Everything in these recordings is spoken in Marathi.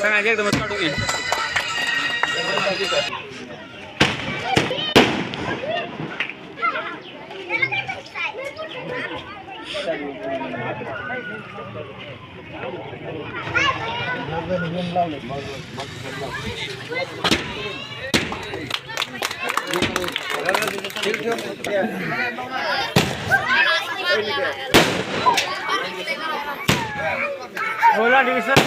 सांगायचं एकदमच काढून ये बोला डिव्हिजन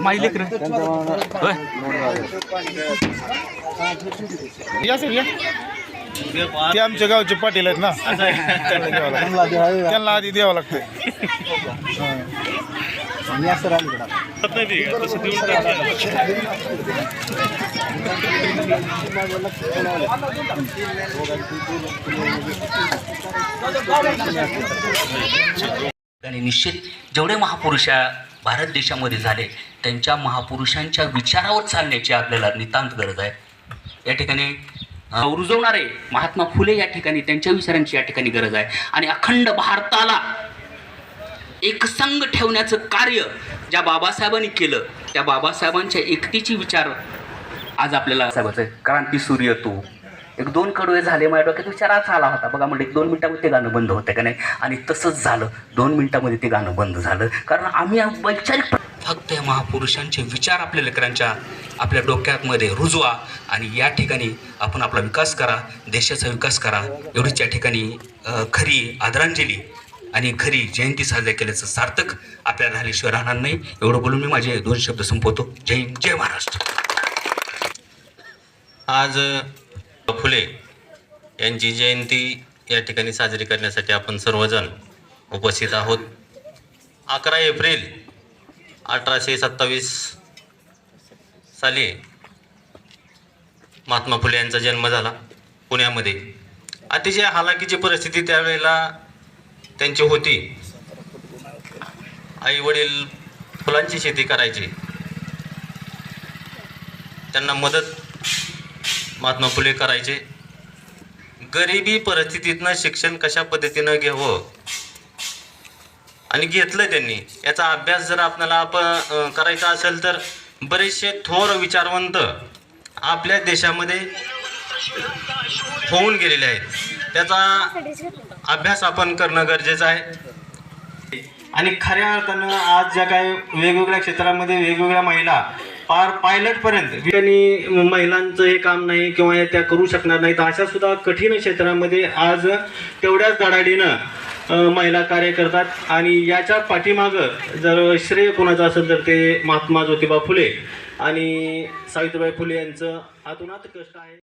माझी लेकर या सर या ते आमच्या गावचे पाटील आहेत ना त्यांना द्यावं लागतं. त्यांना आधी द्यावं लागतं आणि निश्चित जेवढे महापुरुष भारत देशामध्ये झाले त्यांच्या महापुरुषांच्या विचारावर चालण्याची आपल्याला नितांत गरज आहे या ठिकाणी रुजवणारे महात्मा फुले या ठिकाणी त्यांच्या विचारांची या ठिकाणी गरज आहे. आणि अखंड भारताला एकसंग ठेवण्याचं कार्य ज्या बाबासाहेबांनी केलं त्या बाबासाहेबांच्या एकतीची विचार आज आपल्याला साहेबाचं क्रांती सूर्य तू. एक दोन कडवे झाले माझ्या डोक्यात विचाराच आला होता. बघा म्हणजे एक दोन मिनिटामध्ये ते गाणं बंद होतं का नाही? आणि तसंच झालं. दोन मिनिटामध्ये ते गाणं बंद झालं. कारण आम्ही वैचारिक फक्त या महापुरुषांचे विचार आपल्या लेकरांच्या आपल्या डोक्यामध्ये रुजवा आणि या ठिकाणी आपण आपला विकास करा देशाचा विकास करा. एवढीच या ठिकाणी खरी आदरांजली आणि खरी जयंती साजरी केल्याचं सार्थक आपल्याला झाल्याशिवाय राहणार नाही. एवढं बोलून मी माझे दोन शब्द संपवतो. जय जय महाराष्ट्र. आज फुले यांची जयंती या ठिकाणी साजरी करण्यासाठी आपण सर्वजण उपस्थित आहोत. अकरा एप्रिल अठराशे सत्तावीस साली महात्मा फुले यांचा जन्म झाला पुण्यामध्ये. अतिशय हालाकीची परिस्थिती त्यावेळेला त्यांची होती. आई वडील फुलांची शेती करायची. त्यांना मदत महात्मा फुले करायचे. गरिबी परिस्थितीतनं शिक्षण कशा पद्धतीनं घ्यावं? आणि घेतलं त्यांनी. याचा अभ्यास जर आपल्याला आपण करायचा असेल तर बरेचसे थोर विचारवंत आपल्या देशामध्ये होऊन गेलेले आहेत. त्याचा अभ्यास आपण करणं गरजेचं आहे. आणि खऱ्या अर्थानं आज ज्या काही वेगवेगळ्या क्षेत्रामध्ये वेगवेगळ्या महिला पार पायलटपर्यंत आणि महिलांचं हे काम नाही किंवा हे त्या करू शकणार नाहीत अशा सुद्धा कठीण क्षेत्रामध्ये आज तेवढ्याच धडाडीनं महिला कार्य करतात आणि याच्या पाठीमागं जर श्रेय कोणाचं असेल तर ते महात्मा ज्योतिबा फुले आणि सावित्रीबाई फुले यांचं हातोनात कष्ट आहे.